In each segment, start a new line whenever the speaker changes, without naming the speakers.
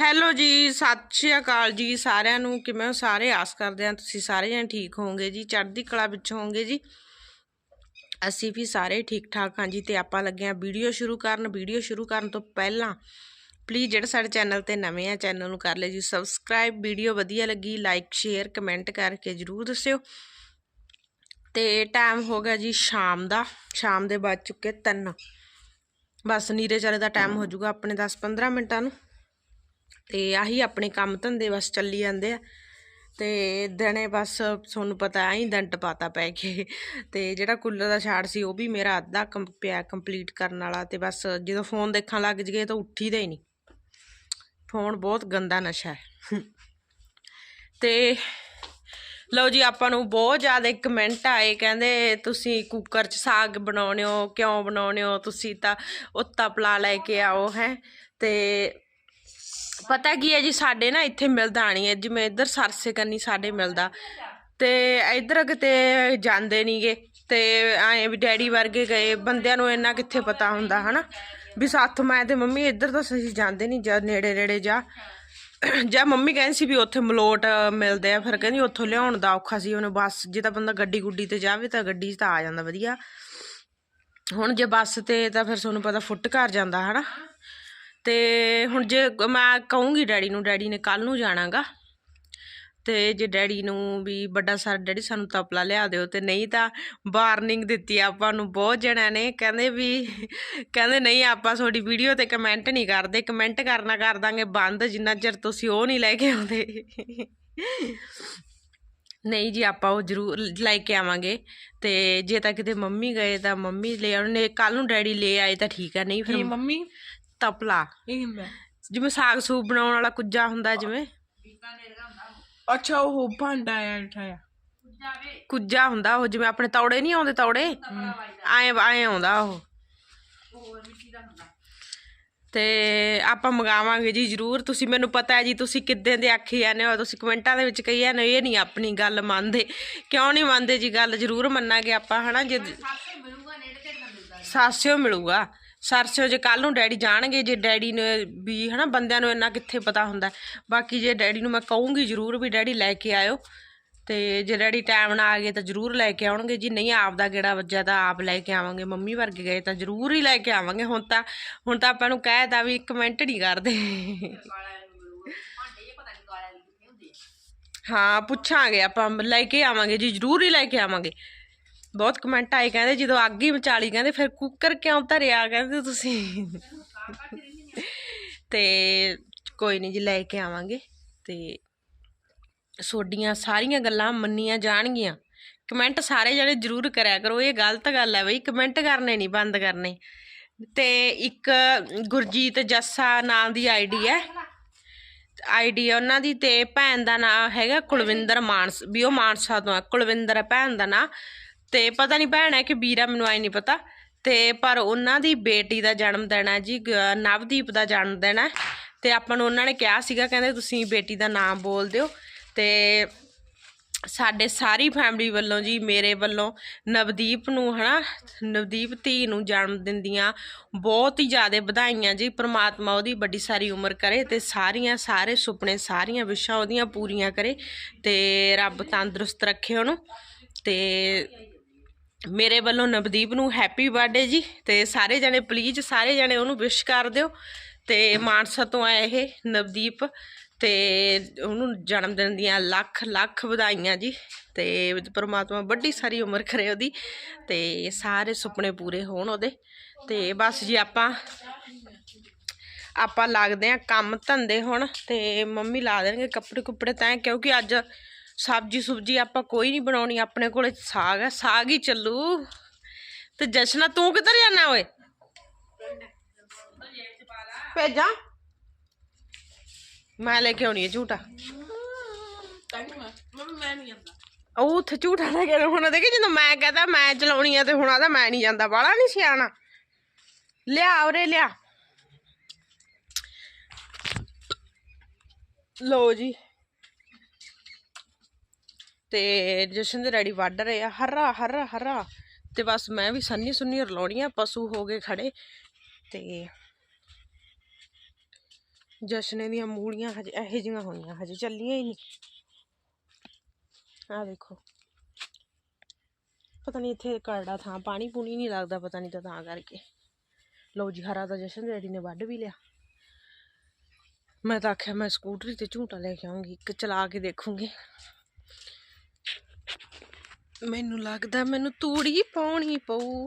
Hello ਜੀ, ਸਤਿ ਸ਼੍ਰੀ ਅਕਾਲ ਜੀ ਸਾਰਿਆਂ ਨੂੰ। ਕਿਵੇਂ ਹੋ? ਸਾਰੇ ਆਸ ਕਰਦੇ ਹਾਂ ਤੁਸੀਂ ਸਾਰੇ ਜਣੇ ਠੀਕ ਹੋਵੋਗੇ ਜੀ। ਚੜ੍ਹਦੀ ਕਲਾ ਵਿੱਚ ਹੋਵੋਗੇ ਜੀ। ਅਸੀਂ ਵੀ ਸਾਰੇ ਠੀਕ ਠਾਕ ਹਾਂ ਜੀ ਤੇ ਆਪਾਂ ਲੱਗੇ ਹਾਂ ਵੀਡੀਓ ਸ਼ੁਰੂ ਕਰਨ। ਵੀਡੀਓ ਸ਼ੁਰੂ ਕਰਨ ਤੋਂ ਪਹਿਲਾਂ ਪਲੀਜ਼ ਜਿਹੜਾ ਸਾਡੇ ਚੈਨਲ ਤੇ ਨਵੇਂ ਆ, ਚੈਨਲ ਨੂੰ ਕਰ ਲਿਓ ਜੀ। ਸਬਸਕ੍ਰਾਈਬ ਵੀਡੀਓ ਵਧੀਆ ਲੱਗੀ ਲਾਈਕ ਸ਼ੇਅਰ ਕਮੈਂਟ ਕਰਕੇ ਜਰੂਰ ਦੱਸਿਓ। ਤੇ ਟਾਈਮ ਹੋ ਗਿਆ ਜੀ ਸ਼ਾਮ ਦਾ। ਸ਼ਾਮ ਦੇ ਵੱਜ ਚੁੱਕੇ 3 ਬਸ ਨੀਰੇ ਚਾਰੇ ਦਾ ਟਾਈਮ ਹੋ ਜਾਊਗਾ ਆਪਣੇ 10-15 ਮਿੰਟਾਂ ਨੂੰ। ਤੇ ਆਹੀ ਆਪਣੇ ਕੰਮ ਧੰਦੇ ਬਸ ਚੱਲੀ ਜਾਂਦੇ ਆ। ਤੇ ਦਿਨੇ ਬਸ ਤੁਹਾਨੂੰ ਪਤਾ ਐਂ ਦਿਨ ਪਾਤਾ ਪੈ ਕੇ। ਤੇ ਜਿਹੜਾ ਕੂਲਰ ਦਾ ਛਾੜ ਸੀ ਉਹ ਵੀ ਮੇਰਾ ਅੱਧਾ ਕੰਮ ਪਿਆ ਕੰਪਲੀਟ ਕਰਨ ਵਾਲਾ ਤੇ ਬਸ ਜਦੋਂ ਫੋਨ ਦੇਖਣ ਲੱਗ ਜਗੇ ਤਾਂ ਉੱਠੀ ਦਾ ਹੀ ਨਹੀਂ। ਫੋਨ ਬਹੁਤ ਗੰਦਾ ਨਸ਼ਾ ਹੈ। ਤੇ ਲਓ ਜੀ ਆਪਾਂ ਨੂੰ ਬਹੁਤ ਜ਼ਿਆਦਾ ਕਮੈਂਟ ਆਏ, ਕਹਿੰਦੇ ਤੁਸੀਂ ਕੁੱਕਰ 'ਚ ਸਾਗ ਬਣਾਉਣੇ ਹੋ, ਕਿਉਂ ਬਣਾਉਣੇ ਹੋ, ਤੁਸੀਂ ਤਾਂ ਉੱਤਾ ਪਲਾ ਲੈ ਕੇ ਆਓ ਹੈ। ਤੇ ਪਤਾ ਕੀ ਹੈ ਜੀ, ਸਾਡੇ ਨਾ ਇੱਥੇ ਮਿਲਦਾ ਨਹੀਂ ਹੈ। ਜਿਵੇਂ ਇੱਧਰ ਸਰਸੇ ਕੰਨੀ ਸਾਡੇ ਮਿਲਦਾ। ਤੇ ਇੱਧਰ ਕਿਤੇ ਜਾਂਦੇ ਨਹੀਂਗੇ ਤੇ ਐਂ ਵੀ ਡੈਡੀ ਵਰਗੇ ਗਏ। ਬੰਦਿਆਂ ਨੂੰ ਇੰਨਾ ਕਿੱਥੇ ਪਤਾ ਹੁੰਦਾ, ਹਨਾ? ਵੀ ਸਾਥ ਮੈਂ ਤੇ ਮੰਮੀ ਇੱਧਰ ਤਾਂ ਅਸੀਂ ਜਾਂਦੇ ਨਹੀਂ ਜਾਂ ਨੇੜੇ ਨੇੜੇ ਜਾ ਜਾਂ ਮੰਮੀ ਕਹਿੰਦੀ ਸੀ ਵੀ ਉੱਥੇ ਮਲੋਟ ਮਿਲਦੇ ਆ। ਫਿਰ ਕਹਿੰਦੀ ਉੱਥੋਂ ਲਿਆਉਣ ਦਾ ਔਖਾ ਸੀ। ਉਹਨੇ ਬੱਸ ਜੇ ਤਾਂ ਬੰਦਾ ਗੱਡੀ ਗੁੱਡੀ ਤੇ ਜਾਵੇ ਤਾਂ ਗੱਡੀ 'ਚ ਤਾਂ ਆ ਜਾਂਦਾ ਵਧੀਆ। ਹੁਣ ਜੇ ਬੱਸ ਤੇ ਤਾਂ ਫਿਰ ਤੁਹਾਨੂੰ ਪਤਾ ਫੁੱਟ ਘਰ ਜਾਂਦਾ, ਹਨਾ? ਤੇ ਹੁਣ ਜੇ ਮੈਂ ਕਹੂੰਗੀ ਡੈਡੀ ਨੂੰ, ਡੈਡੀ ਨੇ ਕੱਲ ਨੂੰ ਜਾਣਾਗਾ। ਤੇ ਜੇ ਡੈਡੀ ਨੂੰ ਵੀ ਵੱਡਾ ਸਰ ਡੈਡੀ ਸਾਨੂੰ ਤਪਲਾ ਲਿਆ ਦਿਓ ਤੇ ਨਹੀਂ ਤਾਂ ਵਾਰਨਿੰਗ ਦਿੱਤੀ ਆਪਾਂ ਨੂੰ, ਬਹੁਤ ਜਣਿਆਂ ਨੇ ਕਹਿੰਦੇ ਵੀ, ਕਹਿੰਦੇ ਨਹੀਂ ਆਪਾਂ ਤੁਹਾਡੀ ਵੀਡੀਓ ਤੇ ਕਮੈਂਟ ਨਹੀਂ ਕਰਦੇ, ਕਮੈਂਟ ਕਰਨਾ ਕਰ ਦਾਂਗੇ, ਬੰਦ ਜਿੰਨਾ ਚਿਰ ਤੁਸੀਂ ਉਹ ਨਹੀਂ ਲੈ ਕੇ ਆਉਂਦੇ। ਨਹੀਂ ਜੀ, ਆਪਾਂ ਉਹ ਜ਼ਰੂਰ ਲੈ ਕੇ ਆਵਾਂਗੇ। ਤੇ ਜੇ ਤਾਂ ਕਿਤੇ ਮੰਮੀ ਗਏ ਤਾਂ ਮੰਮੀ ਲੈ ਆਉਣੇ ਕੱਲ ਨੂੰ ਡੈਡੀ ਲੈ ਆਏ ਤਾਂ ਠੀਕ ਆ, ਨਹੀਂ ਫਿਰ
ਮੰਮੀ?
ਤਪਲਾ।
ਇਹ ਹੁੰਦਾ।
ਜਿਵੇਂ ਸਾਗ ਸੂਪ ਬਣਾਉਣ ਵਾਲਾ ਕੁੱਜਾ ਹੁੰਦਾ ਜਿਵੇਂ।
ਅੱਛਾ ਉਹ ਭਾਂਡਾ ਆ। ਉਠਾਇਆ
ਕੁੱਜਾ ਹੁੰਦਾ ਉਹ ਜਿਵੇਂ ਆਪਣੇ ਤੌੜੇ ਨਹੀਂ ਆਉਂਦੇ ਤੌੜੇ? ਆਏ ਆਏ ਆਉਂਦਾ ਉਹ। ਤੇ ਆਪਾਂ ਮੰਗਾਵਾਂਗੇ ਜੀ ਜਰੂਰ। ਤੁਸੀਂ ਮੈਨੂੰ ਪਤਾ ਹੈ ਜੀ ਤੁਸੀਂ ਕਿੱਦਾਂ ਦੇ ਆਖੀ ਜਾਂਦੇ ਹੋ। ਤੁਸੀਂ ਕਮੈਂਟਾਂ ਦੇ ਵਿੱਚ ਕਹੀ ਜਾਂਦੇ ਹੋ, ਇਹ ਨਹੀਂ ਆਪਣੀ ਗੱਲ ਮੰਨਦੇ। ਕਿਉਂ ਨਹੀਂ ਮੰਨਦੇ ਜੀ ਗੱਲ? ਜਰੂਰ ਮੰਨਾਂਗੇ ਆਪਾਂ ਹਨਾ? ਜੇ ਸਾਸਿਓ ਮਿਲੂਗਾ। ਸਰਸਿਓ ਜੇ ਕੱਲ ਨੂੰ ਡੈਡੀ ਜਾਣਗੇ, ਜੇ ਡੈਡੀ ਨੇ ਵੀ ਹਨਾ ਬੰਦਿਆਂ ਨੂੰ ਇੰਨਾ ਕਿੱਥੇ ਪਤਾ ਹੁੰਦਾ। ਬਾਕੀ ਜੇ ਡੈਡੀ ਨੂੰ ਮੈਂ ਕਹੂੰਗੀ ਜਰੂਰ ਵੀ ਡੈਡੀ ਲੈ ਕੇ ਆਇਓ। ਤੇ ਜੇ ਡੈਡੀ ਟਾਈਮ ਨਾਲ ਆ ਗਏ ਤਾਂ ਜਰੂਰ ਲੈ ਕੇ ਆਉਣਗੇ। ਜੀ ਨਹੀਂ ਆਪ ਦਾ ਗੇੜਾ ਵੱਜਿਆ ਤਾਂ ਆਪ ਲੈ ਕੇ ਆਵਾਂਗੇ। ਮੰਮੀ ਵਰਗੇ ਗਏ ਤਾਂ ਜਰੂਰ ਹੀ ਲੈ ਕੇ ਆਵਾਂਗੇ। ਹੁਣ ਤਾਂ ਹੁਣ ਤਾਂ ਆਪਾਂ ਨੂੰ ਕਹਿਤਾ ਵੀ ਕਮੈਂਟ ਨਹੀਂ ਕਰਦੇ। ਹਾਂ, ਪੁੱਛਾਂਗੇ ਆਪਾਂ, ਲੈ ਕੇ ਆਵਾਂਗੇ ਜੀ, ਜਰੂਰ ਹੀ ਲੈ ਕੇ ਆਵਾਂਗੇ। ਬਹੁਤ ਕਮੈਂਟ ਆਏ, ਕਹਿੰਦੇ ਜਦੋਂ ਅੱਗ ਹੀ ਮਚਾਲੀ ਕਹਿੰਦੇ ਫਿਰ ਕੁੱਕਰ ਕਿਉਂ ਧਰਿਆ, ਕਹਿੰਦੇ ਤੁਸੀਂ। ਤੇ ਕੋਈ ਨਹੀਂ ਜੀ, ਲੈ ਕੇ ਆਵਾਂਗੇ। ਤੇ ਸੋਡੀਆਂ ਸਾਰੀਆਂ ਗੱਲਾਂ ਮੰਨੀਆਂ ਜਾਣਗੀਆਂ। ਕਮੈਂਟ ਸਾਰੇ ਜਿਹੜੇ ਜ਼ਰੂਰ ਕਰਿਆ ਕਰੋ, ਇਹ ਗਲਤ ਗੱਲ ਹੈ ਬਈ ਕਮੈਂਟ ਕਰਨੇ ਨਹੀਂ ਬੰਦ ਕਰਨੇ। ਤੇ ਇੱਕ ਗੁਰਜੀਤ ਜੱਸਾ ਨਾਂ ਦੀ ਆਈਡੀ ਹੈ। ਆਈਡੀ ਉਹਨਾਂ ਦੀ ਤੇ ਭੈਣ ਦਾ ਨਾਂ ਹੈਗਾ ਕੁਲਵਿੰਦਰ ਮਾਨਸ, ਵੀ ਉਹ ਮਾਨਸਾ ਤੋਂ ਹੈ ਕੁਲਵਿੰਦਰ ਭੈਣ ਦਾ ਨਾਂ। ਤੇ ਪਤਾ ਨਹੀਂ ਭੈਣ ਹੈ ਕਿ ਵੀਰਾ ਮੈਨੂੰ ਆਈ ਨਹੀਂ ਪਤਾ। ਤੇ ਪਰ ਉਹਨਾਂ ਦੀ ਬੇਟੀ ਦਾ ਜਨਮ ਦਿਨ ਹੈ ਜੀ ਨਵਦੀਪ ਦਾ ਜਨਮ ਦਿਨ ਹੈ। ਤੇ ਆਪਾਂ ਨੂੰ ਉਹਨਾਂ ਨੇ ਕਿਹਾ ਸੀਗਾ, ਕਹਿੰਦੇ ਤੁਸੀਂ ਬੇਟੀ ਦਾ ਨਾਮ ਬੋਲ ਦਿਓ। ਤੇ ਸਾਡੇ ਸਾਰੀ ਫੈਮਿਲੀ ਵੱਲੋਂ ਜੀ, ਮੇਰੇ ਵੱਲੋਂ ਨਵਦੀਪ ਨੂੰ ਹਨਾ, ਨਵਦੀਪ ਧੀ ਨੂੰ ਜਨਮ ਦਿਨ ਦੀਆਂ ਬਹੁਤ ਹੀ ਜ਼ਿਆਦਾ ਵਧਾਈਆਂ ਜੀ। ਪ੍ਰਮਾਤਮਾ ਉਹਦੀ ਵੱਡੀ ਸਾਰੀ ਉਮਰ ਕਰੇ ਤੇ ਸਾਰੀਆਂ, ਸਾਰੇ ਸੁਪਨੇ, ਸਾਰੀਆਂ ਵਿਸ਼ਾਂ ਉਹਦੀਆਂ ਪੂਰੀਆਂ ਕਰੇ ਤੇ ਰੱਬ ਤੰਦਰੁਸਤ ਰੱਖੇ ਉਹਨੂੰ। ਤੇ ਮੇਰੇ ਵੱਲੋਂ ਨਵਦੀਪ ਨੂੰ ਹੈਪੀ ਬਰਥਡੇ ਜੀ ਤੇ ਸਾਰੇ ਜਣੇ ਪਲੀਜ਼ ਸਾਰੇ ਜਣੇ ਉਹਨੂੰ ਵਿਸ਼ ਕਰ ਦਿਓ ਤੇ ਮਾਨਸਾ ਤੋਂ ਆਇਆ ਇਹ ਨਵਦੀਪ ਤੇ ਉਹਨੂੰ ਜਨਮ ਦਿਨ ਦੀਆਂ ਲੱਖ ਲੱਖ ਵਧਾਈਆਂ ਜੀ ਤੇ ਪਰਮਾਤਮਾ ਵੱਡੀ ਸਾਰੀ ਉਮਰ ਕਰੇ ਉਹਦੀ ਤੇ ਸਾਰੇ ਸੁਪਨੇ ਪੂਰੇ ਹੋਣ ਉਹਦੇ ਤੇ ਬਸ ਜੀ ਆਪਾਂ ਆਪਾਂ ਲੱਗਦੇ ਆ ਕੰਮ ਧੰਦੇ ਹੁਣ ਤੇ ਮੰਮੀ ਲਾ ਦੇਣਗੇ ਕੱਪੜੇ ਕੁੱਪੜੇ ਤਾਂ ਕਿਉਂਕਿ ਅੱਜ ਸਬਜੀ ਸੁਬਜੀ ਆਪਾਂ ਕੋਈ ਨਹੀਂ ਬਣਾਉਣੀ ਆਪਣੇ ਕੋਲੇ ਸਾਗ ਹੈ ਸਾਗ ਹੀ ਚੱਲੂ। ਤੇ ਜਸ਼ਨਾ ਤੂੰ ਕਿੱਧਰ ਜਾਣਾ ਓਏ? ਭੇਜਾਂ? ਮੈਂ ਲੈ ਕੇ ਆਉਣੀ ਹੈ ਝੂਟਾ। ਉਹ ਉੱਥੇ ਝੂਟਾ ਲੈ ਕੇ ਹੁਣ ਦੇਖੀ ਜਦੋਂ ਮੈਂ ਕਹਦਾ ਮੈਂ ਚਲਾਉਣੀ ਆ ਤੇ ਹੁਣ ਆਦਾ ਮੈਂ ਨਹੀਂ ਜਾਂਦਾ। ਬਾਲਾ ਨਹੀਂ ਸਿਆਣਾ। ਲਿਆ ਉਰੇ ਲਿਆ। ਲੋ ਜੀ। ਤੇ ਜਸ਼ਨ ਦੇ ਡੈਡੀ ਵੱਢ ਰਹੇ ਆ ਹਰਾ ਹਰਾ ਹਰਾ ਤੇ ਬਸ ਮੈਂ ਵੀ ਸੰਨੀ ਸੁੰਨੀ ਰਲਾਉਣੀ ਪਸ਼ੂ ਹੋ ਗਏ ਖੜੇ। ਤੇ ਜਸ਼ਨੇ ਦੀਆਂ ਮੂਲੀਆਂ ਹਜੇ ਇਹੋ ਜਿਹੀਆਂ ਹੋਈਆਂ, ਹਜੇ ਚੱਲੀਆਂ ਹੀ ਨਹੀਂ। ਆ ਦੇਖੋ। ਪਤਾ ਨਹੀਂ ਇੱਥੇ ਕਰੜਾ ਥਾਂ ਪਾਣੀ ਪੂਣੀ ਨਹੀਂ ਲੱਗਦਾ, ਪਤਾ ਨਹੀਂ ਤਾਂ ਕਰਕੇ। ਲਓ ਜੀ, ਹਰਾ ਤਾਂ ਜਸ਼ਨ ਦੇ ਡੈਡੀ ਨੇ ਵੱਢ ਵੀ ਲਿਆ। ਮੈਂ ਤਾਂ ਆਖਿਆ ਮੈਂ ਸਕੂਟਰੀ ਤੇ ਝੂਟਾ ਲੈ ਕੇ ਆਉਂਗੀ ਇੱਕ ਚਲਾ ਕੇ ਦੇਖੂੰਗੀ। ਮੈਨੂੰ ਲੱਗਦਾ ਮੈਨੂੰ ਤੂੜੀ ਪਾਉਣੀ ਪਊ।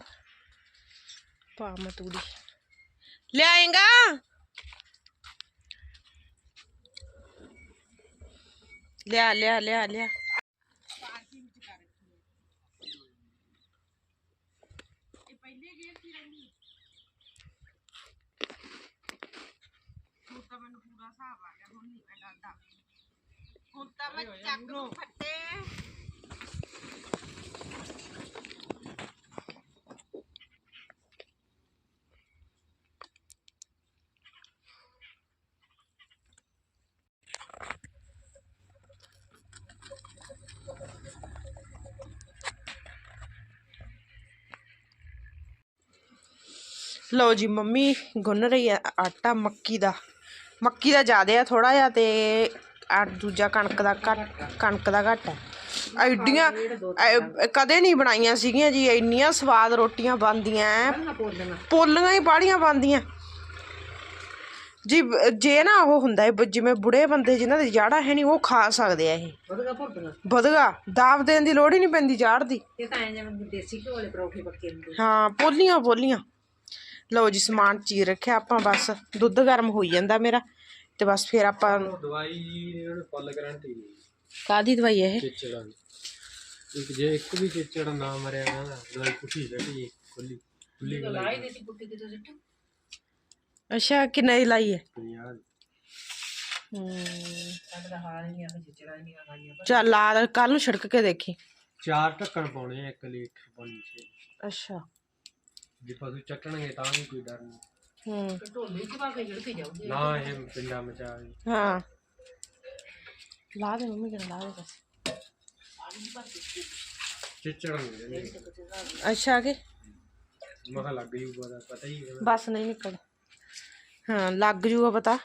ਪਾ ਮੈਂ ਤੂੜੀ। ਲਿਆਏਗਾ? ਲਿਆ ਲਿਆ ਲਿਆ ਲਿਆ। ਹੁਣ ਤਾਂ ਮੈਂ ਚੱਕ ਨੂੰ ਫੱਟੇ। ਲਓ ਜੀ ਮੰਮੀ ਗੁੰਨ ਰਹੀ ਆ ਆਟਾ ਮੱਕੀ ਦਾ। ਮੱਕੀ ਦਾ ਜ਼ਿਆਦਾ ਆ ਥੋੜਾ ਜਿਹਾ ਤੇ ਆ ਦੂਜਾ ਕਣਕ ਦਾ ਘੱਟ ਕਣਕ ਦਾ ਘੱਟ ਹੈ ਐਡੀਆਂ ਐ- ਕਦੇ ਨਹੀਂ ਬਣਾਈਆਂ ਸੀਗੀਆਂ ਜੀ ਇੰਨੀਆਂ ਸਵਾਦ ਰੋਟੀਆਂ ਬਣਦੀਆਂ ਐ। ਪੋਲੀਆਂ ਹੀ ਬਾੜੀਆਂ ਬਣਦੀਆਂ। ਜੀ ਬ- ਜੇ ਨਾ ਉਹ ਹੁੰਦਾ ਹੈ ਜਿਵੇਂ ਬੁੜੇ ਬੰਦੇ ਜਿਨ੍ਹਾਂ ਦੀ ਜਾੜਾ ਹੈ ਨਹੀਂ ਉਹ ਖਾ ਸਕਦੇ ਆ ਇਹ।
ਉਹਦਾ
ਵਧਗਾ ਦਾਬ ਦੇਣ ਦੀ ਲੋੜ ਹੀ ਨਹੀਂ ਪੈਂਦੀ ਜਾੜ ਦੀ।
ਇਹ ਤਾਂ ਐਂ ਜਿਵੇਂ ਦੇਸੀ ਘਿਓ ਵਾਲੇ ਪਰੌਠੇ ਪੱਕੇ ਹੁੰਦੇ।
ਹਾਂ ਪੋਲੀਆਂ ਪੋਲੀਆਂ। ਲਓ ਜੀ ਸਮਾਨ ਚੀਰ ਰੱਖਿਆ ਆਪਾਂ ਬਸ। ਦੁੱਧ ਗਰਮ ਹੋਈ ਜਾਂਦਾ ਮੇਰਾ ਤੇ ਬਸ ਫਿਰ ਆਪਾਂ
ਦਵਾਈ ਇਹਨਾਂ ਨੇ ਫੁੱਲ ਗਾਰੰਟੀ
ਕਾਦੀ ਦਵਾਈ ਇਹ?
ਚਿਚੜਾਂ ਦੀ ਇੱਕ ਜੇ ਇੱਕ ਵੀ ਚਿਚੜ ਨਾ ਮਰਿਆ ਨਾ ਦਵਾਈ ਪੁੱਠੀ ਬੈਠੀ ਖੁੱਲੀ ਖੁੱਲੀ
ਲਾਈ ਦੇਸੀ ਪੁੱਟੀ ਕਿਤੇ ਸਿੱਟ?
ਅੱਛਾ ਕਿੰਨੇ ਦੀ ਲਾਈ ਹੈ?
ਪੰਜਾਹ ਦੀ।
ਹੂੰ।
ਸਾਡਾ ਤਾਂ ਹਾਲ ਹੀ ਨਹੀਂ ਆ ਚਿਚੜਾ ਨਹੀਂ ਖਾਈਆਂ
ਚੱਲ ਲਾ ਕੱਲ ਨੂੰ ਛਿੜਕ ਕੇ ਦੇਖੀ।
ਚਾਰ ਢੱਕਣ ਪਾਉਣੇ ਆ, ਇੱਕ ਲੀਟਰ ਪਾਣੀ ਚ।
ਅੱਛਾ।
ਜੇ ਪਸ਼ੂ ਚੱਟਣਗੇ ਤਾਂ ਵੀ ਕੋਈ ਡਰ ਨਹੀਂ।
ਹੂੰ।
ਢੋਲੇ ਚ ਪਾ ਕੇ ਝੜਕੇ ਜਾਊਗੀ।
ਨਾ ਇਹ ਪਿੰਡਾਂ ਮਚਾ
ਹਾਂ। ਲਾ ਦੇ ਮੰਮੀ ਕਰ ਲਾ ਦੇ ਬਸ।
ਚਿਚੜ ਨਹੀਂ ਰਹਿੰਦੇ
ਅੱਛਾ ਕਿ
ਮੈਂ ਕਿਹਾ ਲੱਗ ਜੂਗਾ ਦਾ ਪਤਾ ਹੀ ਹੈ।
ਬਸ ਨਹੀਂ ਨਿਕਲ ਹਾਂ ਲੱਗ ਜੂਗਾ ਪਤਾ।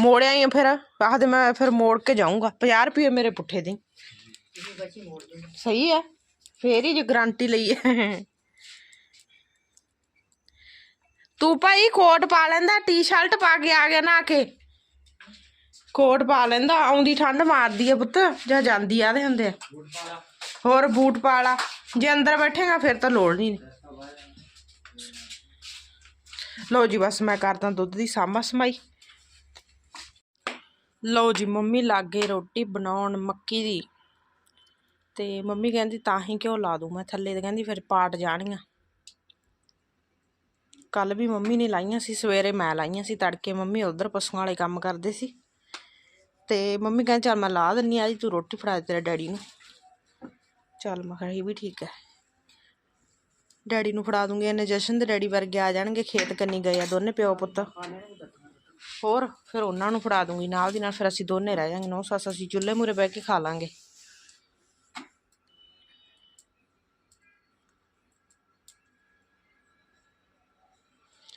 ਮੋੜਿਆ ਹੀ ਆ ਫਿਰ। ਆਖਦੇ ਮੈਂ ਫਿਰ ਮੋੜ ਕੇ ਜਾਊਂਗਾ। 50 ਰੁਪਏ ਮੇਰੇ ਪੁੱਠੇ ਦੇ।
ਇਹ ਬੱਚੀ ਮੋੜ ਦੇ
ਸਹੀ ਹੈ। ਫੇਰ ਹੀ ਜੇ ਗਾਰੰਟੀ ਲਈ ਹੈ ਤੂੰ ਭਾਈ ਕੋਟ ਪਾ ਲੈਂਦਾ ਟੀ-ਸ਼ਰਟ ਪਾ ਕੇ ਆ ਗਿਆ ਨਾ ਕੇ। ਕੋਟ ਪਾ ਲੈਂਦਾ, ਆਉਂਦੀ ਠੰਡ ਮਾਰਦੀ ਆ ਪੁੱਤ, ਜਾਂ ਜਾਂਦੀ ਆ ਦੇ ਹੁੰਦੇ ਆ। ਹੋਰ ਬੂਟ ਪਾ ਲਾ, ਜੇ ਅੰਦਰ ਬੈਠੇਗਾ ਫਿਰ ਤਾਂ ਲੋੜ ਨਹੀਂ ਲਓ ਜੀ ਬਸ ਮੈਂ ਕਰਦਾ ਦੁੱਧ ਦੀ ਸਾਮਾ ਸਮਾਈ। ਲਓ ਜੀ ਮੰਮੀ ਲਾਗੇ ਰੋਟੀ ਬਣਾਉਣ ਮੱਕੀ ਦੀ। ਤੇ ਮੰਮੀ ਕਹਿੰਦੀ ਤਾਂ ਹੀ ਘਿਓ ਲਾ ਦੂੰ, ਮੈਂ ਥੱਲੇ ਤੇ ਕਹਿੰਦੀ ਫਿਰ ਪਾਟ ਜਾਣੀਆਂ। ਕੱਲ ਵੀ ਮੰਮੀ ਨੇ ਲਾਈਆਂ ਸੀ, ਸਵੇਰੇ ਮੈਂ ਲਾਈਆਂ ਸੀ ਤੜਕੇ, ਮੰਮੀ ਉਧਰ ਪਸ਼ੂਆਂ ਵਾਲੇ ਕੰਮ ਕਰਦੇ ਸੀ। ਤੇ ਮੰਮੀ ਕਹਿੰਦੇ, ਚੱਲ ਮੈਂ ਲਾ ਦਿੰਨੀ ਆ ਜੀ ਤੂੰ ਰੋਟੀ ਫੜਾ ਦੇ ਤੇਰੇ ਡੈਡੀ ਨੂੰ। ਚੱਲ ਮੈਂ ਕਿਹਾ, ਇਹ ਵੀ ਠੀਕ ਹੈ। ਡੈਡੀ ਨੂੰ ਫੜਾ ਦੂੰਗੀ, ਇਹਨੇ ਜਸ਼ਨ ਦੇ ਡੈਡੀ ਵਰਗੇ ਆ ਜਾਣਗੇ, ਖੇਤ ਕੰਨੀ ਗਏ ਆ ਦੋਨੇ ਪਿਓ ਪੁੱਤ। ਹੋਰ, ਫਿਰ ਉਹਨਾਂ ਨੂੰ ਫੜਾ ਦੂੰਗੀ, ਨਾਲ ਦੀ ਨਾਲ ਫਿਰ ਅਸੀਂ ਦੋਨੇ ਰਹਿ ਜਾਾਂਗੇ, ਨੌ ਸੱਸ ਅਸੀਂ ਚੁੱਲ੍ਹੇ ਮੂਰੇ ਬਹਿ ਕੇ ਖਾ ਲਾਂਗੇ।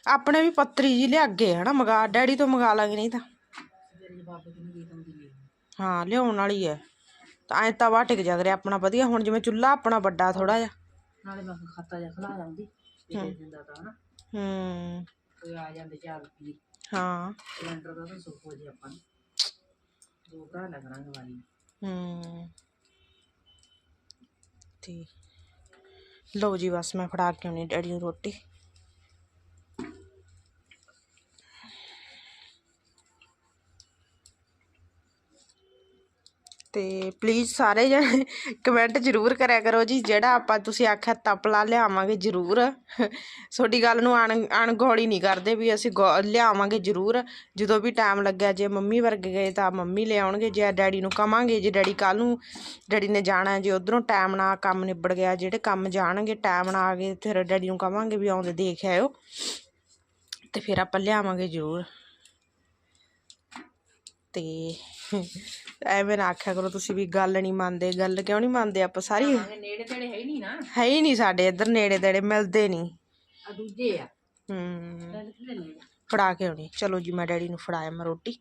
ਆਪਣੇ ਵੀ ਪੱਤਰੀ ਜੀ ਲਿਆਗੇ ਹਨਾ ਮਗਾ ਡੈਡੀ ਤੋਂ ਮੰਗਾ ਲਾਂਗੇ ਨਹੀਂ ਤਾਂ। ਹਾਂ ਲਿਆਉਣ ਵਾਲੀ ਹੈ ਤਾਂ ਐ ਤਵਾ ਟਿਕ ਜਾ ਕਰੇ ਆਪਣਾ ਵਧੀਆ ਹੁਣ ਜਿਵੇਂ ਚੁੱਲ੍ਹਾ ਆਪਣਾ ਵੱਡਾ ਥੋੜਾ ਜਿਹਾ।
ਨਾਲੇ ਕਿਹਾ ਖਾਤਾ ਜਿਹਾ ਖਲਾ ਲਾਉਂਦੀ ਇਹ ਦੇ ਦਿੰਦਾ ਤਾਂ ਨਾ
ਹੂੰ।
ਕੋਈ ਆ ਜਾਂਦੇ ਚਾਰ ਪੀ
ਹਾਂ।
ਸਿਲੰਡਰ ਦਾ ਤਾਂ ਸੁੱਕ ਹੋ ਜੇ ਆਪਾਂ ਨੂੰ। ਦੋ ਘਰ ਲੱਗਣਾਂਗੇ ਵਾਲੀ
ਹੂੰ। ਤੇ ਲਓ ਜੀ ਬਸ ਮੈਂ ਫੜਾ ਕੇ ਆਉਣੀ ਡੈਡੀ ਨੂੰ ਰੋਟੀ। ਤੇ ਪਲੀਜ਼ ਸਾਰੇ ਜਣੇ ਕਮੈਂਟ ਜ਼ਰੂਰ ਕਰਿਆ ਕਰੋ ਜੀ, ਜਿਹੜਾ ਆਪਾਂ ਤੁਸੀਂ ਆਖਿਆ ਤਪਲਾ ਲਿਆਵਾਂਗੇ ਜ਼ਰੂਰ। ਤੁਹਾਡੀ ਗੱਲ ਨੂੰ ਅਣ, ਅਣਗੌਲੀ ਨਹੀਂ ਕਰਦੇ ਵੀ ਅਸੀਂ ਗੌ- ਲਿਆਵਾਂਗੇ ਜ਼ਰੂਰ। ਜਦੋਂ ਵੀ ਟਾਈਮ ਲੱਗਿਆ, ਜੇ ਮੰਮੀ ਵਰਗੇ ਗਏ ਤਾਂ ਮੰਮੀ ਲਿਆਉਣਗੇ ਜੇ ਡੈਡੀ ਨੂੰ ਕਵਾਂਗੇ, ਜੇ ਡੈਡੀ ਕੱਲ ਨੂੰ ਡੈਡੀ ਨੇ ਜਾਣਾ, ਜੇ ਉਧਰੋਂ ਟਾਈਮ ਨਾਲ ਕੰਮ ਨਿਬੜ ਗਿਆ, ਜਿਹੜੇ ਕੰਮ ਜਾਣਗੇ ਟਾਈਮ ਨਾਲ ਆ ਗਏ, ਫਿਰ ਡੈਡੀ ਨੂੰ ਕਵਾਂਗੇ ਵੀ ਆਉਂਦੇ ਦੇਖ ਆਇਓ। ਤੇ ਫਿਰ ਆਪਾਂ ਲਿਆਵਾਂਗੇ ਜ਼ਰੂਰ। ਤੇ ਐਵੇਂ ਨਾ ਆਖਿਆ ਕਰੋ ਤੁਸੀਂ ਵੀ ਗੱਲ ਨਹੀਂ ਮੰਨਦੇ ਗੱਲ ਕਿਉਂ ਨਹੀਂ ਮੰਨਦੇ ਆਪਾਂ ਸਾਰੀ?
ਨੇੜੇ ਤੇੜੇ ਹੈ ਹੀ ਨਹੀਂ ਨਾ।
ਹੈ ਹੀ ਨਹੀਂ ਸਾਡੇ ਇੱਧਰ ਨੇੜੇ ਤੇੜੇ ਮਿਲਦੇ ਨਹੀਂ।
ਆ ਦੂਜੇ ਆ।
ਹੂੰ। ਫੜਾ ਕੇ ਆਉਣੀ। ਚਲੋ ਜੀ ਮੈਂ ਡੈਡੀ ਨੂੰ ਫੜਾਇਆ ਮੈਂ ਰੋਟੀ।